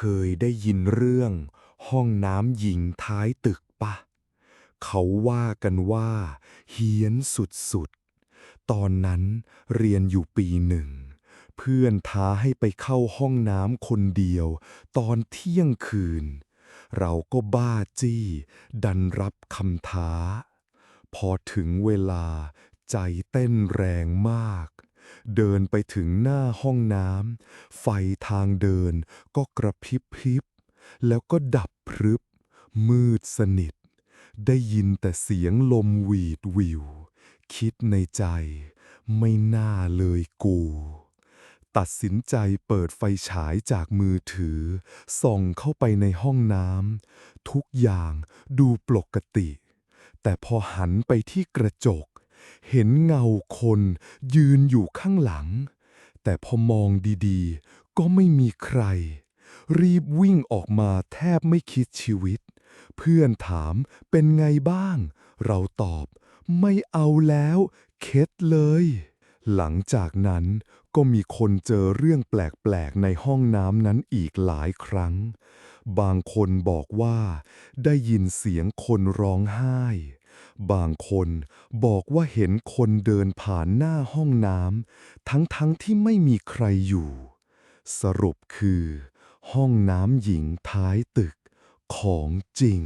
คยได้ยินเรื่อง ห้องน้ำหญิงท้ายตึกปะ เขาว่ากันว่า เฮี้ยนสุดๆ ตอนนั้นเรียนอยู่ปีหนึ่ง เพื่อนท้าให้ไปเข้าห้องน้ำคนเดียว ตอนเที่ยงคืน เราก็บ้าจี้ ดันรับคำท้า พอถึงเวลาใจเต้นแรงมาก เดินไปถึงหน้าห้องน้ำไฟทางเดินก็กระพริบพริบแล้วก็ดับพรึบ มืดสนิท ได้ยินแต่เสียงลมหวีดหวิว คิดในใจ ไม่น่าเลยกู ตัดสินใจเปิดไฟฉายจากมือถือ ส่องเข้าไปในห้องน้ำทุกอย่างดูปกติ แต่พอหันไปที่กระจก เห็นเงาคนยืนอยู่ข้างหลัง แต่พอมองดีๆ ก็ไม่มีใคร รีบวิ่งออกมาแทบไม่คิดชีวิต เพื่อนถามเป็นไงบ้าง เราตอบไม่เอาแล้วเข็ดเลย หลังจากนั้นก็มีคนเจอเรื่องแปลกๆในห้องน้ำนั้นอีกหลายครั้ง บางคนบอกว่าได้ยินเสียงคนร้องไห้ บางคนบอกว่าเห็นคนเดินผ่านหน้าห้องน้ำทั้งๆทที่ไม่มีใครอยู่ สรุปคือ ห้องน้ำหญิงท้ายตึกของจริง